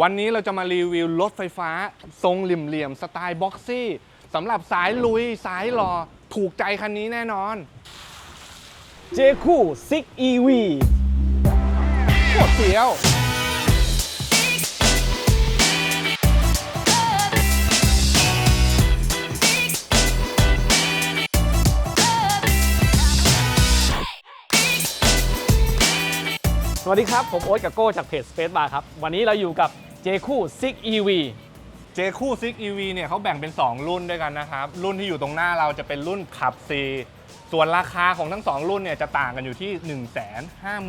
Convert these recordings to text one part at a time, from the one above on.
วันนี้เราจะมารีวิวรถไฟฟ้า ทรงเหลี่ยมๆสไตล์บ็อกซี่สำหรับสายลุยสายหล่อถูกใจคันนี้แน่นอน เจคู่ซิก EV โคตรเฟี้ยว สวัสดีครับ ผมโอ๊ตกับโก้จากเพจ Space Bar ครับ วันนี้เราอยู่กับเจคู่ซิก EV เจคู่ซิก EV เนี่ยเขาแบ่งเป็น 2 รุ่นด้วยกันนะครับ รุ่นที่อยู่ตรงหน้าเราจะเป็นรุ่นขับ C ส่วนราคาของทั้ง 2 รุ่นเนี่ยจะต่างกันอยู่ที่ 1 5 0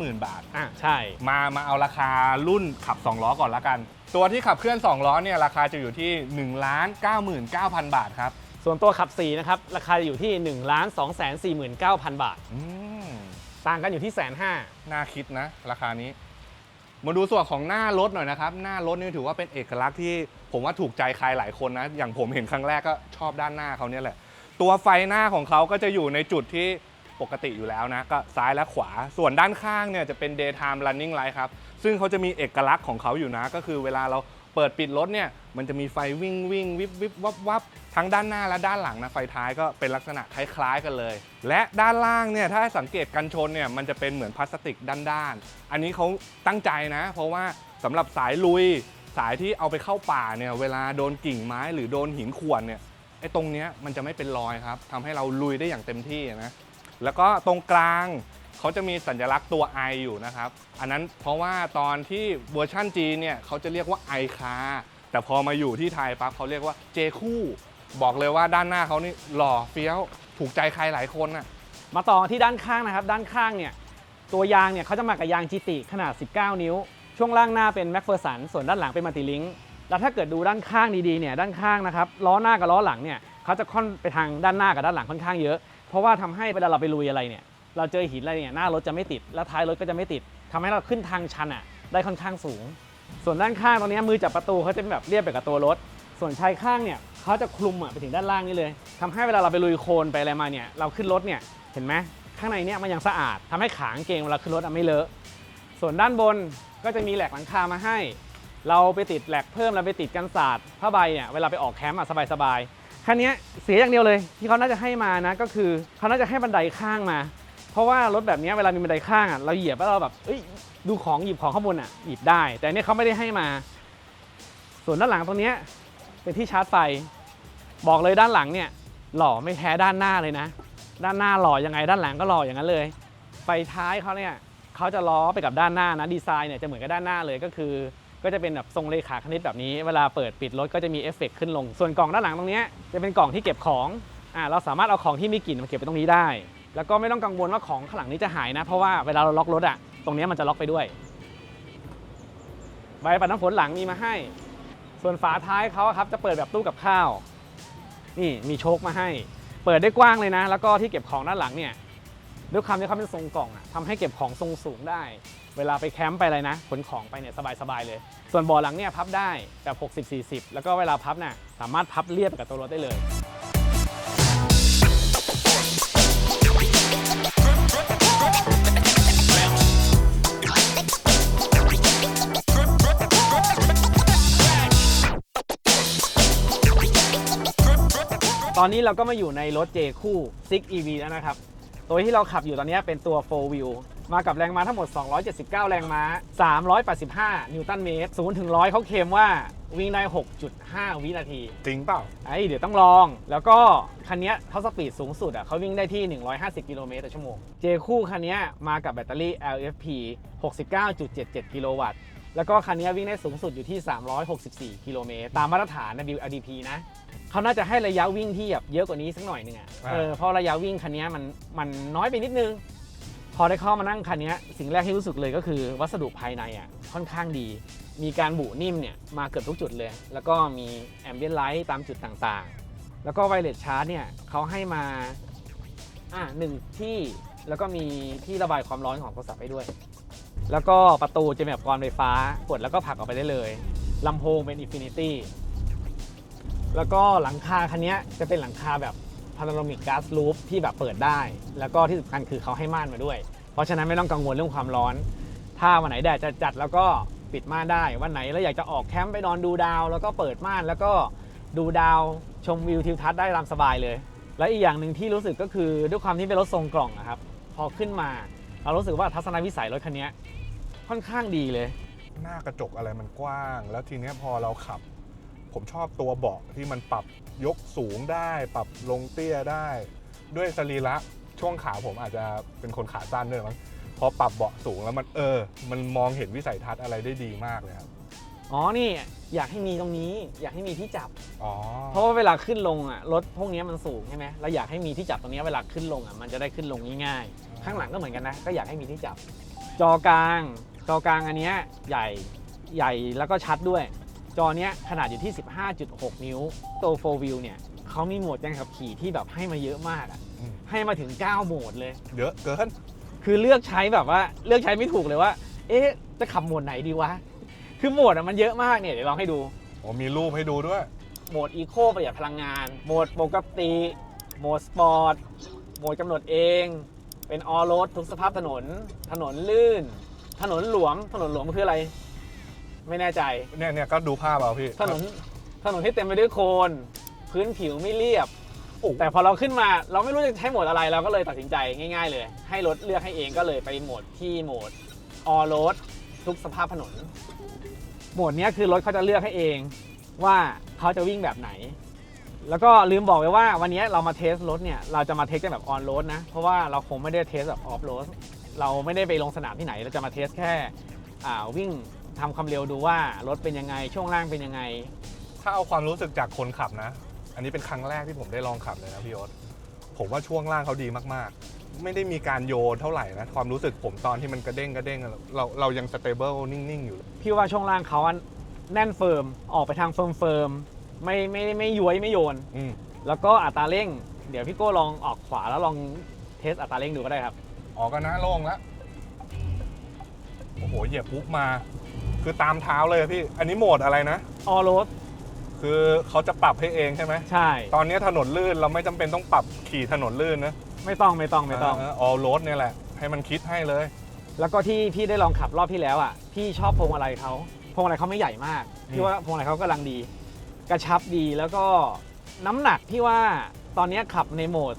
0 0 0 บาท อะใช่ มามาเอาราคารุ่นขับ 2 ล้อก่อนละกัน ตัวที่ขับเคลื่อน 2 ล้อเนี่ยราคาจะอยู่ที่ 1 9 9 0 0 0 บาทครับ ส่วนตัวขับ 4 นะครับ ราคาจะอยู่ที่ 1 2 4 9 0 0 0 บาท อืม ต่างกันอยู่ที่แสนห้าน่าคิดนะ ราคานี้ มาดูส่วนของหน้ารถหน่อยนะครับ หน้ารถนี่ถือว่าเป็นเอกลักษณ์ที่ผมว่าถูกใจใครหลายคนนะ อย่างผมเห็นครั้งแรกก็ชอบด้านหน้าเขาเนี่ยแหละ ตัวไฟหน้าของเขาก็จะอยู่ในจุดที่ปกติอยู่แล้วนะ ก็ซ้ายและขวา ส่วนด้านข้างเนี่ยจะเป็น daytime running light ครับ ซึ่งเขาจะมีเอกลักษณ์ของเขาอยู่นะ ก็คือเวลาเรา เปิดปิดรถเนี่ยมันจะมีไฟวิ่งวิ่งวิบวิบวับวับทั้งด้านหน้าและด้านหลังนะไฟท้ายก็เป็นลักษณะคล้ายๆกันเลย และด้านล่างเนี่ยถ้าสังเกตกันชนเนี่ยมันจะเป็นเหมือนพลาสติกด้านๆอันนี้เขาตั้งใจนะ เพราะว่าสำหรับสายลุยสายที่เอาไปเข้าป่าเนี่ยเวลาโดนกิ่งไม้หรือโดนหินข่วนเนี่ยไอ้ตรงเนี้ยมันจะไม่เป็นรอยครับทำให้เราลุยได้อย่างเต็มที่นะแล้วก็ตรงกลาง เขาจะมีสัญลักษณ์ตัว I อยู่นะครับ อันนั้นเพราะว่าตอนที่เวอร์ชั่นจีนเนี่ยเขาจะเรียกว่า I คาแต่พอมาอยู่ที่ไทยปั๊บเขาเรียกว่าเจคู่ บอกเลยว่าด้านหน้าเขานี่หล่อเฟี้ยว ถูกใจใครหลายคนน่ะ มาต่อที่ด้านข้างนะครับ ด้านข้างเนี่ยตัวยางเนี่ยเขาจะมากับยาง GT ขนาด 19 นิ้ว ช่วงล่างหน้าเป็นแม็กเฟอร์สันส่วนด้านหลังเป็นมัลติลิงแล้วถ้าเกิดดูด้านข้างดีๆเนี่ยด้านข้างนะครับล้อหน้ากับล้อหลังเนี่ยเขาจะค่อนไปทางด้านหน้ากับด้านหลังค่อนข้างเยอะ เพราะว่าทำให้เวลาเราไปลุยอะไรเนี่ย เราเจอหินอะไรเนี่ยหน้ารถจะไม่ติด แล้วท้ายรถก็จะไม่ติดทำให้เราขึ้นทางชันอะได้ค่อนข้างสูง ส่วนด้านข้างตรงนี้มือจับประตูเขาจะเป็นแบบเรียบไปกับตัวรถ ส่วนชายข้างเนี่ยเขาจะคลุมอะไปถึงด้านล่างนี่เลยทำให้เวลาเราไปลุยโคลนไปอะไรมาเนี่ยเราขึ้นรถเนี่ยเห็นไหมข้างในเนี่ยมันยังสะอาดทำให้ขางเกงเวลาขึ้นรถอะไม่เลอะ ส่วนด้านบนก็จะมีแหลกหลังคามาให้ เราไปติดแหลกเพิ่มเราไปติดกันศาสตร์ผ้าใบเนี่ยเวลาไปออกแคมป์อะสบายๆคันเนี้เสียอย่างเดียวเลยที่เขาน่าจะให้มานะก็คือเขาน่าจะให้บันไดข้างมา เพราะว่ารถแบบนี้เวลามีบันไดข้างอะเราเหยียบแล้วเราแบบดูของหยิบของข้างบนอะหยิบได้ แต่นเนี้ยเขาไม่ได้ให้มา ส่วนด้านหลังตรงนี้เป็นที่ชาร์จไฟ บอกเลยด้านหลังเนี่ย หล่อไม่แพ้ด้านหน้าเลยนะ ด้านหน้าหล่อยังไงด้านหลังก็หล่ออย่างนั้นเลย ไฟท้ายเขาเนี่ยเขาจะล้อไปกับด้านหน้านะดีไซน์เนี่ยจะเหมือนกับด้านหน้าเลยก็คือ ก็จะเป็นแบบทรงเลขาคณิตแบบนี้ เวลาเปิดปิดรถก็จะมีเอฟเฟกต์ขึ้นลง ส่วนกล่องด้านหลังตรงนี้จะเป็นกล่องที่เก็บของอ่าเราสามารถเอาของที่มีกลิ่นมาเก็บไปตรงนี้ได้ แล้วก็ไม่ต้องกังวลว่าของข้างหลังนี้จะหายนะ เพราะว่าเวลาเราล็อกรถอะตรงนี้มันจะล็อกไปด้วย ใบปัดน้ำฝนหลังมีมาให้ ส่วนฝาท้ายเขาครับจะเปิดแบบตู้กับข้าว นี่มีโชคมาให้ เปิดได้กว้างเลยนะ แล้วก็ที่เก็บของด้านหลังเนี่ยด้วยความที่เขาเป็นทรงกล่องอะทำให้เก็บของทรงสูงได้ เวลาไปแคมป์ไปอะไรนะขนของไปเนี่ยสบายๆเลย ส่วนบาะหลังเนี่ยพับได้แบบ 60 40 แล้วก็เวลาพับน่ะสามารถพับเรียบกับตัวรถได้เลย อนนี้เราก็มาอยู่ในรถ J คู่6 EV แล้วนะครับ ตัวที่เราขับอยู่ตอนนี้เป็นตัว 4 wheel มากับแรงม้าทั้งหมด 279 แรงม้า 385 นิวตันเมตร 0 ถึง 100 เขาเคลมว่าวิ่งได้ 6.5 วินาที จริงเปล่า ไอ้เดี๋ยวต้องลอง แล้วก็คันเนี้ยท็อปสปีดสูงสุดอะเขาวิ่งได้ที่ 150 กิโลเมตรต่อชั่วโมง J คู่คันเนี้ยมากับแบตเตอรี่ LFP 69.77 กิโลวัตต์ แล้วก็คันเนี้ยวิ่งได้สูงสุดอยู่ที่ 364 กิโลเมตรตามมาตรฐาน WLTP นะเขาน่าจะให้ระยะวิ่งที่แบบเยอะกว่านี้สักหน่อยหนึงอะอ่าเออเพราะระยะวิ่งคันเนี้ยมันมันน้อยไปนิดนึง พอได้เข้ามานั่งคันเนี้ยสิ่งแรกที่รู้สึกเลยก็คือวัสดุภายในอะค่อนข้างดี มีการบุนิ่มเนี่ยมาเกือบทุกจุดเลย แล้วก็มีแอมเบียนไลท์ตามจุดต่างๆ แล้วก็ไวเลสชาร์จเนี่ยเขาให้มาอะหนึ่งที่แล้วก็มีที่ระบายความร้อนของโทรศัพท์ให้ด้วย แล้วก็ประตูจะเป็นแบบกรอนไฟฟ้ากดแล้วก็ผลักออกไปได้เลยลำโพงเป็นอินฟินิตี้แล้วก็หลังคาคันนี้จะเป็นหลังคาแบบพาราโนมิกก๊าซลูปที่แบบเปิดได้ แล้วก็ที่สำคัญคือเขาให้ม่านมาด้วย เพราะฉะนั้นไม่ต้องกังวลเรื่องความร้อน ถ้าวันไหนแดดจะจัดแล้วก็ปิดม่านได้ วันไหนเราอยากจะออกแคมป์ไปนอนดูดาว แล้วก็เปิดม่านแล้วก็ดูดาวชมวิวทิวทัศน์ได้ตามสบายเลย และอีกอย่างหนึ่งที่รู้สึกก็คือด้วยความที่เป็นรถทรงกล่องนะครับ พอขึ้นมา เรารู้สึกว่าทัศนวิสัยรถคันนี้ค่อนข้างดีเลย หน้ากระจกอะไรมันกว้าง แล้วทีเนี้ยพอเราขับ ผมชอบตัวเบาะที่มันปรับยกสูงได้ ปรับลงเตี้ยได้ ด้วยสรีระช่วงขาผมอาจจะเป็นคนขาสั้นด้วยมั้งพอปรับเบาะสูงแล้วมันเออ มันมองเห็นวิสัยทัศน์อะไรได้ดีมากเลยครับอ๋อนี่อยากให้มีตรงนี้ อยากให้มีที่จับ อ๋อเพราะว่าเวลาขึ้นลงอะรถพวกนี้มันสูงใช่ไหมเราอยากให้มีที่จับตรงนี้เวลาขึ้นลงอะมันจะได้ขึ้นลงง่ายๆ ข้างหลังก็เหมือนกันนะ ก็อยากให้มีที่จับ จอกลาง จอกลางอันเนี้ยใหญ่ใหญ่แล้วก็ชัดด้วย จอเนี้ยขนาดอยู่ที่ 15.6 นิ้วตัว4 view เนี่ยเขามีโหมดการขับขี่ที่แบบให้มาเยอะมากอะอืม ให้มาถึง 9 โหมดเลย เยอะเกิน คือเลือกใช้แบบว่าเลือกใช้ไม่ถูกเลยว่า เอ๊ะ จะขับโหมดไหนดีวะ คือโหมดอะมันเยอะมากเนี่ยเดี๋ยวลองให้ดูอ๋อมีรูปให้ดูด้วย โหมดอีโคประหยัดพลังงาน โหมดปกติ โหมดสปอร์ต โหมดกำหนดเอง เป็นออโรดทุกสภาพถนน ถนนลื่น ถนนหลวมถนนหลวมมันคืออะไร ไม่แน่ใจ เนี่ยเนี่ยก็ดูภาพเอาพี่ถนน ถนนที่เต็มไปด้วยโคลน พื้นผิวไม่เรียบ โอ้แต่พอเราขึ้นมาเราไม่รู้จะใช้โหมดอะไร เราก็เลยตัดสินใจง่าย ๆ เลย ให้รถเลือกให้เองก็เลยไปโหมดที่โหมดออโรดทุกสภาพถนน โหมดเนี้ยคือรถเขาจะเลือกให้เองว่าเขาจะวิ่งแบบไหน แล้วก็ลืมบอกไปว่าวันนี้เรามาเทสรถเนี่ยเราจะมาเทสกันแบบออนโรดนะ เพราะว่าเราคงไม่ได้เทสแบบออฟโรดเราไม่ได้ไปลงสนามที่ไหน เราจะมาเทสแค่อ่าวิ่งทำความเร็วดูว่ารถเป็นยังไง ช่วงล่างเป็นยังไง ถ้าเอาความรู้สึกจากคนขับนะ อันนี้เป็นครั้งแรกที่ผมได้ลองขับเลยนะพี่โอ๊ตผมว่าช่วงล่างเขาดีมากๆ ไม่ได้มีการโยนเท่าไหร่นะความรู้สึกผมตอนที่มันกระเด้งกระเด้งอะเราเรายังสเตเบิลนิ่งๆอยู่เลยพี่ว่าช่วงล่างเขาอะแน่นเฟิร์มออกไปทางเฟิร์มเฟิร์ม ไม่ไม่ไม่ย้วยไม่โยน อืมแล้วก็อัตราเร่ง เดี๋ยวพี่โก้ลองออกขวาแล้วลองเทสอัตราเร่งดูก็ได้ครับ ออกกันนะโล่งแล้วโอ้โหเหยียบปุ๊บมา คือตามเท้าเลยอะพี่ อันนี้โหมดอะไรนะ ออโรดคือเขาจะปรับให้เองใช่ไหม ใช่ ตอนนี้ถนนลื่นเราไม่จำเป็นต้องปรับขี่ถนนลื่นนะไม่ต้องไม่ต้องไม่ต้อง ออลรถเนี่ยแหละ ให้มันคิดให้เลย แล้วก็ที่พี่ได้ลองขับรอบที่แล้วอะพี่ชอบพวงมาลัยเขาพวงมาลัยเขาไม่ใหญ่มากอืมพี่ว่าพวงมาลัยเขากำลังดี กระชับดีแล้วก็น้ำหนักพี่ว่าตอนนี้ขับในโหมด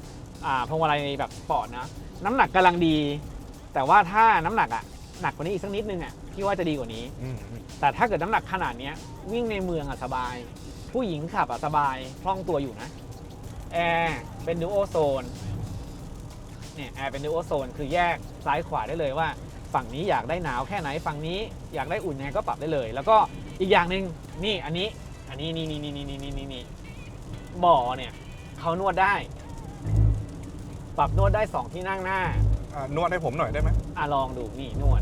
อ่าพวงมาลัยแบบสปอร์ตนะ น้ำหนักกำลังดี แต่ว่าถ้าน้ำหนักอะหนักกว่านี้อีกสักนิดนึงอะพี่ว่าจะดีกว่านี้อืมแต่ถ้าเกิดน้ำหนักขนาดเนี้ยวิ่งในเมืองอะสบาย ผู้หญิงขับอะสบายคล่องตัวอยู่นะแอร์เป็นดูโอโซนเนี่ยแอร์เป็นดูโอโซนคือแยกซ้ายขวาได้เลยว่า ฝั่งนี้อยากได้หนาวแค่ไหนฝั่งนี้อยากได้อุ่นยังไงก็ปรับได้เลย แล้วก็อีกอย่างหนึ่งนี่อันนี้ อันนี้นี่นี่นี่นี่นี่นี่นี่บ่อเนี่ยเขานวดได้ ปรับนวดได้สองที่นั่งหน้า อะนวดให้ผมหน่อยได้ไหมอะลองดูนี่นวด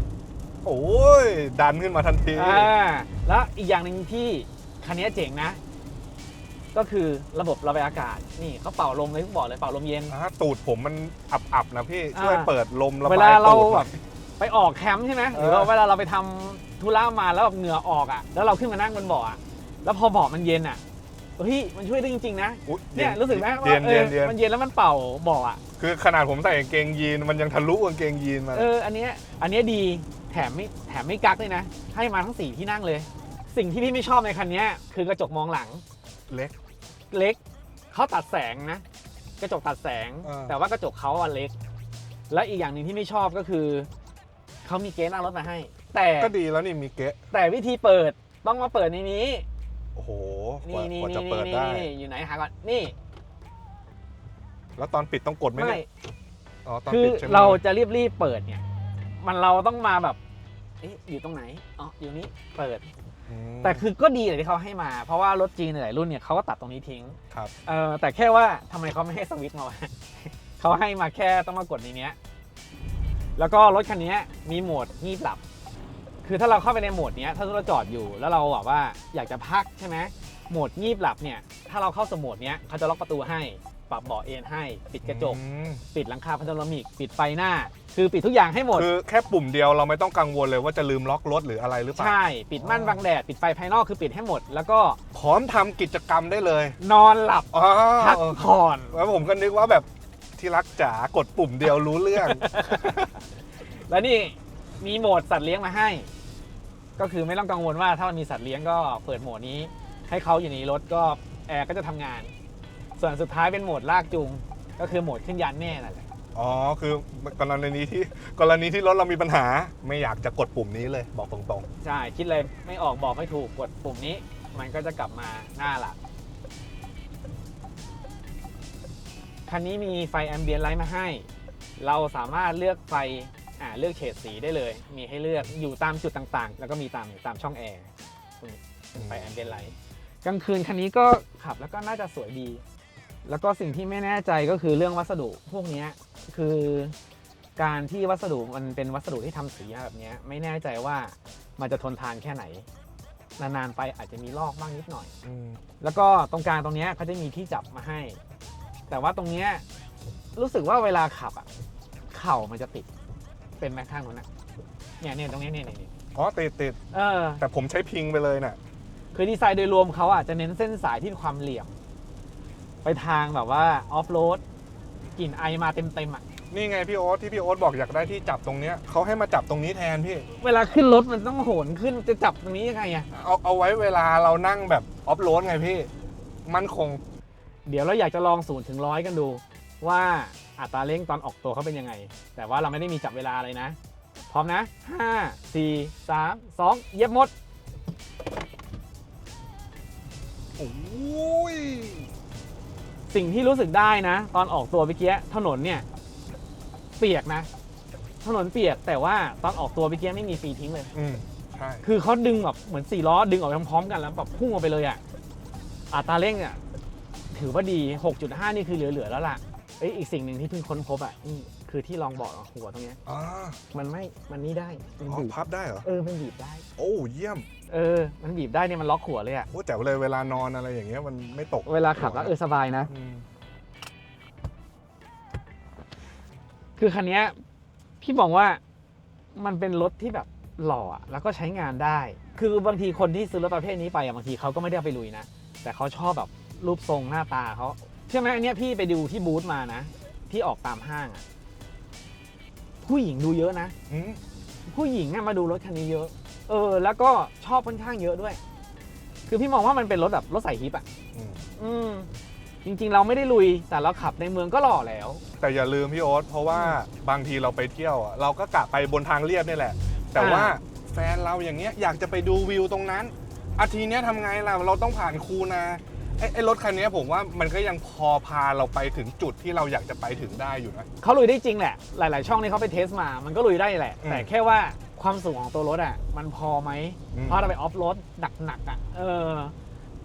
โอ้ยดันขึ้นมาทันทีอ่าแล้วอีกอย่างหนึ่งที่คันนี้เจ๋งนะ ก็คือระบบระบายอากาศ นี่เขาเป่าลมเลยทุกบอกเลยเป่าลมเย็น อ่าตูดผมมันอับๆนะพี่ช่วยอ่า เปิดลมระบายเวลาเราตูดหแบน่อยบไปออกแคมป์ใช่ไหมหรือเออว่าเวลาเราไปทำธุระมาแล้วแบบเหงื่อออกอะแล้วเราขึ้นมานั่งบนเบาะอะ แล้วพอเบาะมันเย็นอะเฮ้ยมันช่วยได้จริงๆนะอุ๊เนี่ยรู้สึกไหมว่าเย็นเอเย็อนเย็นมันเย็นแล้วมันเป่าเบาะอะคือขนาดผมใส่กางเกงยีนมันยังทะลุกางเกงยีนมาเอออันเนี้ยอันเนี้ยดีแถมไม่แถมไม่กักเลยนะ ให้มาทั้งสี่ที่นั่งเลย สิ่งที่พี่ไม่ชอบในคันเนี้ยคือกระจกมองหลังเล็ก เล็กเขาตัดแสงนะ กระจกตัดแสงเออแต่ว่ากระจกเขาอะเล็ก และอีกอย่างหนึ่งที่ไม่ชอบก็คือเขามีเกสหน้ารถมาให้ แต่ก็ดีแล้วนี่มีเกะแต่วิธีเปิดต้องมาเปิดในนี้ โอ้โหกนี่ว่านี่กว่านี่จะเปิดนี่ได้ นี่อยู่ไหนหาก่อนนี่แล้วตอนปิดต้องกดไหมไม่เนี่ยอ๋อตอนคือปิดใช่ไหมเราจะรีบรีบๆเปิดเนี่ย มันเราต้องมาแบบ เอ๊ะอยู่ตรงไหนอ๋ออยู่นี้เปิด อืมแต่คือก็ดีเลยที่เขาให้มา เพราะว่ารถจีนหลายรุ่นเนี่ยเขาก็ตัดตรงนี้ทิ้ง ครับ เออแต่แค่ว่าทำไมเขาไม่ให้สวิตช์มาวะ เขาให้มาแค่ต้องมากดในเนี้ย แล้วก็รถคันนี้มีโหมดงีบหลับ คือถ้าเราเข้าไปในโหมดเนี้ยถ้าเราจอดอยู่แล้วเราแบบว่าอยากจะพักใช่ไหมโหมดงีบหลับเนี่ยถ้าเราเข้าสโหมดเนี้ยเขาจะล็อกประตูให้ ปรับเบาะเอนให้ ปิดกระจก อืมปิดหลังคาพาโนรามิก ปิดไฟหน้า คือปิดทุกอย่างให้หมด คือแค่ปุ่มเดียวเราไม่ต้องกังวลเลยว่าจะลืมล็อกรถหรืออะไรหรือเปล่า ใช่ ปิดม่านบังแดด ปิดไฟภายนอกคือปิดให้หมด แล้วก็พร้อมทำกิจกรรมได้เลยนอนหลับ อ๋อพักผ่อน แล้วผมก็นึกว่าแบบที่รักจ๋ากดปุ่มเดียวรู้เรื่อง แล้วนี่ มีโหมดสัตว์เลี้ยงมาให้ ก็คือไม่ต้องกังวลว่าถ้ามันมีสัตว์เลี้ยงก็เปิดโหมดนี้ ให้เขาอยู่ในรถก็แอร์ก็จะทำงาน ส่วนสุดท้ายเป็นโหมดลากจูงก็คือโหมดขึ้นยานแน่นั่นแหละอ๋อ คือกรณีที่กรณีที่รถเรามีปัญหา ไม่อยากจะกดปุ่มนี้เลยบอกตรงใช่คิดเลยไม่ออกบอกไม่ถูกกดปุ่มนี้ มันก็จะกลับมาหน้าหลักคันนี้มีไฟแอมเบียนไลท์มาให้ เราสามารถเลือกไฟ อ่าเลือกเฉดสีได้เลย มีให้เลือกอยู่ตามจุดต่างๆ แล้วก็มีตามตามช่องแอร์ตรงนี้เป็นไฟแอมเบียนไลท์กลางคืนคันนี้ก็ขับแล้วก็น่าจะสวยดี แล้วก็สิ่งที่ไม่แน่ใจก็คือเรื่องวัสดุพวกเนี้ยคือการที่วัสดุมันเป็นวัสดุที่ทำสีมาแบบเนี้ยไม่แน่ใจว่ามันจะทนทานแค่ไหน นานๆไปอาจจะมีลอกบ้างนิดหน่อยๆอืมแล้วก็ตรงกลางตรงเนี้ยเขาจะมีที่จับมาให้ แต่ว่าตรงเนี้ยรู้สึกว่าเวลาขับอะ เข่ามันจะติด เป็นไหมข้างนู้นอะเนี่ยเนี่ยตรงเนี้ยเนี่ยเนี่ยเนี่ยอ๋อติดติดเออ แต่ผมใช้พิงไปเลยน่ะ คือดีไซน์โดยรวมเขาอะจะเน้นเส้นสายที่ความเหลี่ยม ไปทางแบบว่าออฟโรดกลิ่นไอมาเต็มๆอะ นี่ไงพี่โอ๊ตที่พี่โอ๊ตบอกอยากได้ที่จับตรงเนี้ยเขาให้มาจับตรงนี้แทนพี่ เวลาขึ้นรถมันต้องโหนขึ้นจะจับตรงนี้ยังไงอะ เอาเอาไว้เวลาเรานั่งแบบออฟโรดไงพี่ มั่นคง เดี๋ยวเราอยากจะลองศูนย์ถึงร้อยกันดู ว่า อัตราเร่งตอนออกตัวเขาเป็นยังไง แต่ว่าเราไม่ได้มีจับเวลาเลยนะ พร้อมนะ 5 4 3 2 เย็บหมดโอ้ยสิ่งที่รู้สึกได้นะ ตอนออกตัวเมื่อกี้ถนนเนี่ย เปียกนะ ถนนเปียกแต่ว่าตอนออกตัวเมื่อกี้ไม่มีฟรีทิ้งเลย อืมใช่คือเขาดึงแบบเหมือนสี่ล้อดึงออกพร้อมๆกันแล้วแบบพุ่งออกไปเลยอะอัตราเร่งเนี่ยถือว่าดี 6.5 นี่คือเหลือๆแล้วล่ะเอ้ยอีกสิ่งหนึ่งที่เพิ่งค้นพบอะนี่คือที่รองเบาะหัวตรงเนี้ยอ๋อมันไม่มันนี่ได้มันอ๋อบีบพับได้เหรอ เออมันบีบได้ โอ้เยี่ยมเออ มันบีบได้เนี่ยมันล็อกหัวเลยอะโอ้แจ๋วเลยเวลานอนอะไรอย่างเงี้ยมันไม่ตกเวลาขับแล้วเออสบายนะอืมคือคันเนี้ยพี่บอกว่ามันเป็นรถที่แบบหล่ออะแล้วก็ใช้งานได้ คือบางทีคนที่ซื้อรถประเภทนี้ไปอะบางทีเขาก็ไม่ได้เอาไปลุยนะ แต่เขาชอบแบบรูปทรงหน้าตาเขาใช่ไหมอันเนี้ยพี่ไปดูที่บูธมานะ ที่ออกตามห้างอะผู้หญิงดูเยอะนะ อืมผู้หญิงอะมาดูรถคันนี้เยอะ เออ แล้วก็ชอบค่อนข้างเยอะด้วย คือพี่มองว่ามันเป็นรถแบบรถใส่ฮิปอะอืมอืม จริง ๆ เราไม่ได้ลุย แต่เราขับในเมืองก็หล่อแล้ว แต่อย่าลืมพี่โอ๊ตเพราะว่าบางทีเราไปเที่ยวอะเราก็กะไปบนทางเรียบนี่แหละ แต่ว่าอ่าแฟนเราอย่างเงี้ยอยากจะไปดูวิวตรงนั้นอาทีเนี้ยทำไงล่ะเราต้องผ่านคูนา ไอ้ไอ้รถคันเนี้ยผมว่ามันก็ยังพอพาเราไปถึงจุดที่เราอยากจะไปถึงได้อยู่นะ เขาลุยได้จริงแหละ หลาย ๆ ช่องที่เขาไปเทสมา มันก็ลุยได้แหละ อืมแต่แค่ว่าความสูงของตัวรถอะ มันพอไหม อืม เพราะเราไปออฟโรดหนัก ๆ อะ เออ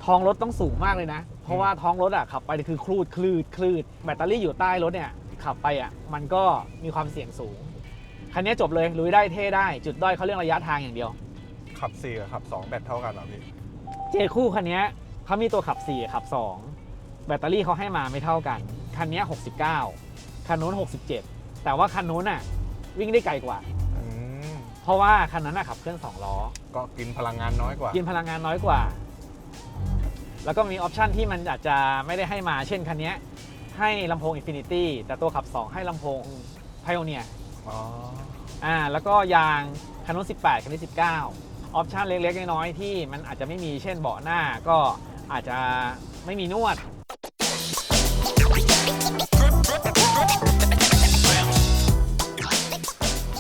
ท้องรถต้องสูงมากเลยนะ เพราะว่าท้องรถอะขับไปคือคลูดคลืดคลืด แบตเตอรี่อยู่ใต้รถเนี่ย ขับไปอะ มันก็มีความเสี่ยงสูง คันนี้จบเลย ลุยได้เท่ได้ จุดด้อยเขาเรื่องระยะทางอย่างเดียว ขับสี่กับขับสองแบตเท่ากันเหรอพี่ เจคู่คันนี้ เขามีตัวขับ 4 ขับ 2 แบตเตอรี่เขาให้มาไม่เท่ากัน คันนี้ 69 คันนู้น 67 แต่ว่าคันนู้นน่ะวิ่งได้ไกลกว่า อืมเพราะว่าคันนั้นน่ะขับเคลื่อน2ล้อ ก็กินพลังงานน้อยกว่า กินพลังงานน้อยกว่า แล้วก็มีออปชันที่มันอาจจะไม่ได้ให้มา เช่นคันนี้ให้ลำโพง Infinity แต่ตัวขับ 2 ให้ลำโพง Pioneer อ๋อ อ่าแล้วก็ยางคันนู้น18 คันนี้ 19 ออปชันเล็กๆ น้อยๆที่มันอาจจะไม่มีเช่นเบาะหน้าก็ อาจจะไม่มีนวด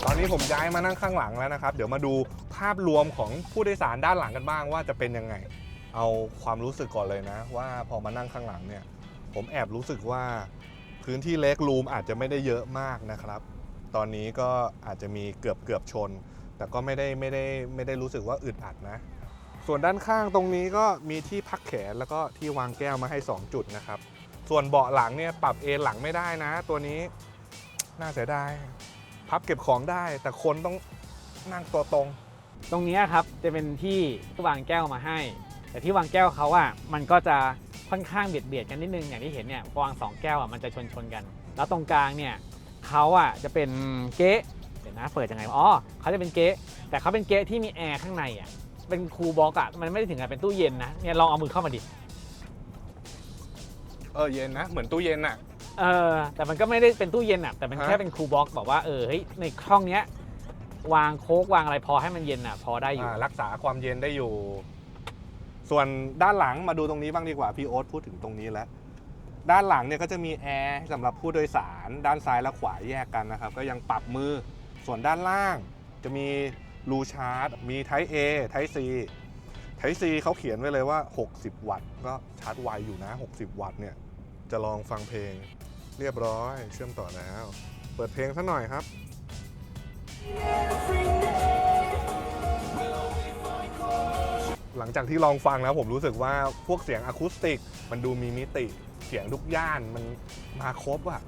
ตอนนี้ผมย้ายมานั่งข้างหลังแล้วนะครับ เดี๋ยวมาดูภาพรวมของผู้โดยสารด้านหลังกันบ้างว่าจะเป็นยังไง เอาความรู้สึกก่อนเลยนะ ว่าพอมานั่งข้างหลังเนี่ย ผมแอบรู้สึกว่าพื้นที่เล็กรูมอาจจะไม่ได้เยอะมากนะครับ ตอนนี้ก็อาจจะมีเกือบเกือบชน แต่ก็ไม่ได้ไม่ได้ไม่ได้รู้สึกว่าอึดอัดนะ ส่วนด้านข้างตรงนี้ก็มีที่พักแขนแล้วก็ที่วางแก้วมาให้ 2 จุดนะครับ ส่วนเบาะหลังเนี่ยปรับเอนหลังไม่ได้นะ ตัวนี้น่าเสียดายพับเก็บของได้ แต่คนต้องนั่งตัวตรง ตรงเนี้ยครับจะเป็นที่วางแก้วมาให้ แต่ที่วางแก้วเขาอะมันก็จะค่อนข้างเบียดเบียดกันนิดนึงอย่างที่เห็นเนี่ยวางสองแก้วอะมันจะชนชนกัน แล้วตรงกลางเนี่ยเขาอะจะเป็นเก๊ะเดี๋ยวนะเปิดยังไงวะอ๋อเขาจะเป็นเก๊ะแต่เขาเป็นเก๊ะที่มีแอร์ข้างในอะ เป็นคูลบล็อกอะมันไม่ได้ถึงกับเป็นตู้เย็นนะเนี่ยลองเอามือเข้ามาดิเออเย็นนะ เหมือนตู้เย็นอะ เออแต่มันก็ไม่ได้เป็นตู้เย็นอะแต่มันฮะ แค่เป็นคูลบล็อกบอกว่าเออเฮ้ยในห้องเนี้ยวางโค้กวางอะไรพอให้มันเย็นอะพอได้อยู่ อ่ารักษาความเย็นได้อยู่ ส่วนด้านหลังมาดูตรงนี้บ้างดีกว่าพี่โอ๊ตพูดถึงตรงนี้แล้ว ด้านหลังเนี่ยก็จะมีแอร์สำหรับผู้โดยสาร ด้านซ้ายและขวาแยกกันนะครับ ก็ยังปรับมือ ส่วนด้านล่างจะมี รูชาร์จ มี Type A Type C Type C เขาเขียนไว้เลยว่า 60 วัตต์ ก็ชาร์จไวอยู่นะ 60 วัตต์เนี่ย จะลองฟังเพลงเรียบร้อยเชื่อมต่อแล้ว เปิดเพลงสักหน่อยครับ หลังจากที่ลองฟังแล้วผมรู้สึกว่าพวกเสียงอะคูสติก มันดูมีมิติเสียงทุกย่านมันมาครบอะ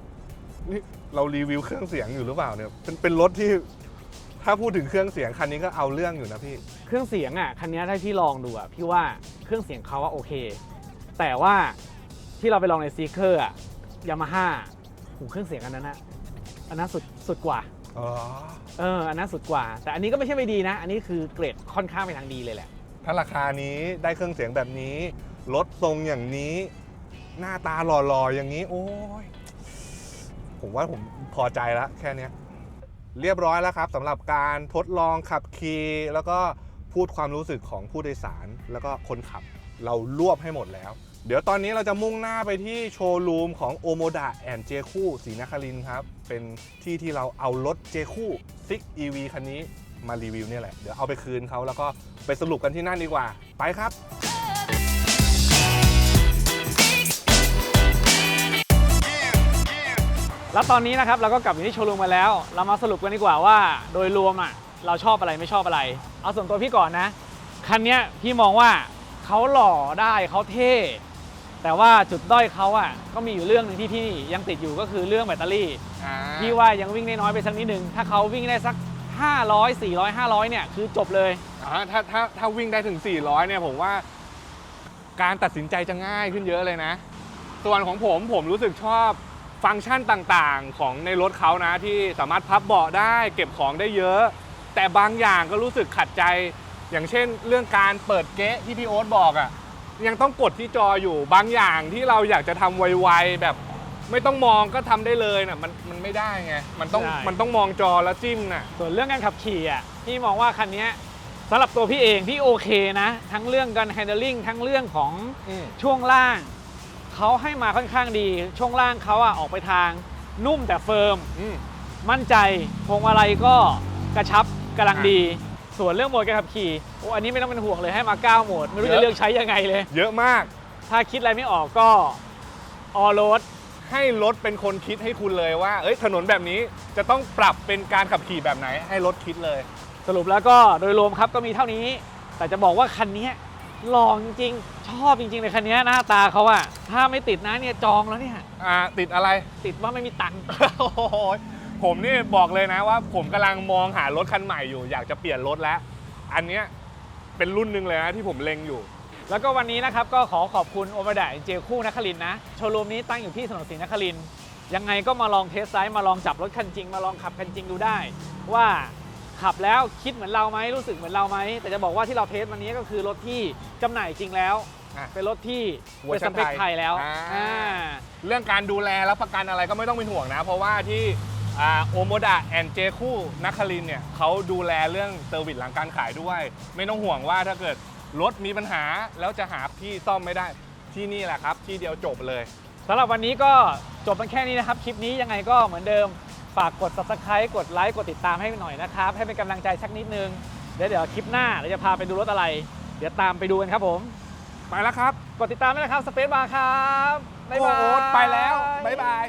นี่เรารีวิวเครื่องเสียงอยู่หรือเปล่าเนี่ยเป็นเป็นรถที่ ถ้าพูดถึงเครื่องเสียงคันนี้ก็เอาเรื่องอยู่นะพี่ เครื่องเสียงอะคันนี้ถ้าพี่ลองดูอะพี่ว่าเครื่องเสียงเขาว่าโอเค แต่ว่าที่เราไปลองในซีเคอร์อะยามาฮ่าหูเครื่องเสียงอันนั้นนะอันนั้นสุดสุดกว่าอ๋อเอออันนั้นสุดกว่า แต่อันนี้ก็ไม่ใช่ไม่ดีนะ อันนี้คือเกรดค่อนข้างไปทางดีเลยแหละ ถ้าราคานี้ได้เครื่องเสียงแบบนี้รถทรงอย่างนี้ หน้าตาหล่อๆอย่างนี้ โอ้ยผมว่าผมพอใจแล้วแค่เนี้ย เรียบร้อยแล้วครับสำหรับการทดลองขับขี่แล้วก็พูดความรู้สึกของผู้โดยสาร แล้วก็คนขับเรารวบให้หมดแล้ว เดี๋ยวตอนนี้เราจะมุ่งหน้าไปที่โชว์รูมของโอโมดะแอนเจคู่ศรีนครินครับ เป็นที่ที่เราเอารถเจคู่ซิก EV คันนี้มารีวิวเนี่ยแหละ เดี๋ยวเอาไปคืนเขาแล้วก็ไปสรุปกันที่นั่นดีกว่า ไปครับ แล้วตอนนี้นะครับเราก็กลับอยู่ที่โชว์รูมมาแล้ว เรามาสรุปกันดีกว่าว่า โดยรวมอะเราชอบอะไรไม่ชอบอะไร เอาส่วนตัวพี่ก่อนนะ คันเนี้ยพี่มองว่าเขาหล่อได้เขาเท่ แต่ว่าจุดด้อยเขาอะก็มีอยู่เรื่องหนึ่งที่พี่ยังติดอยู่ก็คือเรื่องแบตเตอรี่พี่ว่ายังวิ่งได้น้อยไปสักนิดนึงถ้าเขาวิ่งได้สัก 500 400 500 เนี่ยคือจบเลยอ่าถ้าถ้าถ้าวิ่งได้ถึง 400 เนี่ยผมว่าการตัดสินใจจะง่ายขึ้นเยอะเลยนะ ส่วนของผมผมรู้สึกชอบ ฟังก์ชันต่างๆ ของในรถเขานะที่สามารถพับเบาะได้เก็บของได้เยอะ แต่บางอย่างก็รู้สึกขัดใจ อย่างเช่น เรื่องการเปิดเก๊ะที่พี่โอ๊ตบอกอะ่ะยังต้องกดที่จออยู่บางอย่างที่เราอยากจะทำไวๆแบบไม่ต้องมองก็ทำได้เลยนะ่ะมันมันไม่ได้ไงมันต้องใช่ มันต้องมองจอแล้วจิ้มน่ะ ส่วนเรื่องการขับขี่อะพี่มองว่าคันเนี้ยสำหรับตัวพี่เองพี่โอเคนะ ทั้งเรื่องการ handling ทั้งเรื่องของอืมช่วงล่าง เขาให้มาค่อนข้างดี ช่วงล่างเขาอะออกไปทางนุ่มแต่เฟิร์ม อืม มั่นใจพวงมาลัยก็กระชับกำลังอะดี ส่วนเรื่องโหมดการขับขี่โอ้อันนี้ไม่ต้องเป็นห่วงเลยให้มา 9 โหมด ไม่รู้เยจะอะ เลือกใช้ยังไงเลย เยอะมากถ้าคิดอะไรไม่ออกก็ออโรดให้รถเป็นคนคิดให้คุณเลยว่าเอ้ยถนนแบบนี้จะต้องปรับเป็นการขับขี่แบบไหน ให้รถคิดเลย สรุปแล้วก็โดยรวมครับก็มีเท่านี้ แต่จะบอกว่าคันนี้ ลองจริงๆ ชอบจริงๆเลยคันนี้หน้าตาเขาอะถ้าไม่ติดนะเนี่ยจองแล้วเนี่ย อ่าติดอะไร ติดว่าไม่มีตังค์ โอ้โหผมนี่บอกเลยนะว่า ผมกำลังมองหารถคันใหม่อยู่ อยากจะเปลี่ยนรถแล้ว อันเนี้ยเป็นรุ่นหนึ่งเลยนะที่ผมเล็งอยู่ แล้วก็วันนี้นะครับก็ขอขอบคุณโอมาดะเจคู่นครินทร์นะ โชว์รูมนี้ตั้งอยู่ที่ถนนศรีนครินทร์ยังไงก็มาลองเทสไซส์มาลองจับรถคันจริง มาลองขับคันจริงดูได้ ว่า ขับแล้วคิดเหมือนเราไหมรู้สึกเหมือนเราไหมแต่จะบอกว่าที่เราเทสวันนี้ก็คือรถที่จำหน่ายจริงแล้ว อะ เป็นรถที่เวอร์เป็นชัสนเปคไทยแล้วอ่าอ่า เรื่องการดูแลและประกันอะไรก็ไม่ต้องเป็นห่วงนะ เพราะว่าที่โอโมดะแอนเจคู่นัคคลินเนี่ยเขาดูแลเรื่องเซอร์วิสหลังการขายด้วย ไม่ต้องห่วงว่าถ้าเกิดรถมีปัญหาแล้วจะหาที่ซ่อมไม่ได้ที่นี่แหละครับ ที่เดียวจบเลย สำหรับวันนี้ก็จบกันแค่นี้นะครับ คลิปนี้ยังไงก็เหมือนเดิม ฝากกด subscribe กดไลค์กดติดตามให้หน่อยนะครับ ให้เป็นกำลังใจสักนิดนึงเดี๋ยวเดี๋ยวคลิปหน้าเราจะพาไปดูรถอะไร เดี๋ยวตามไปดูกันครับผม ไปแล้วครับ กดติดตามด้วยนะครับสเปซบาร์ครับบ๊ายบาย โอ้โหไปแล้ว บ๊ายบาย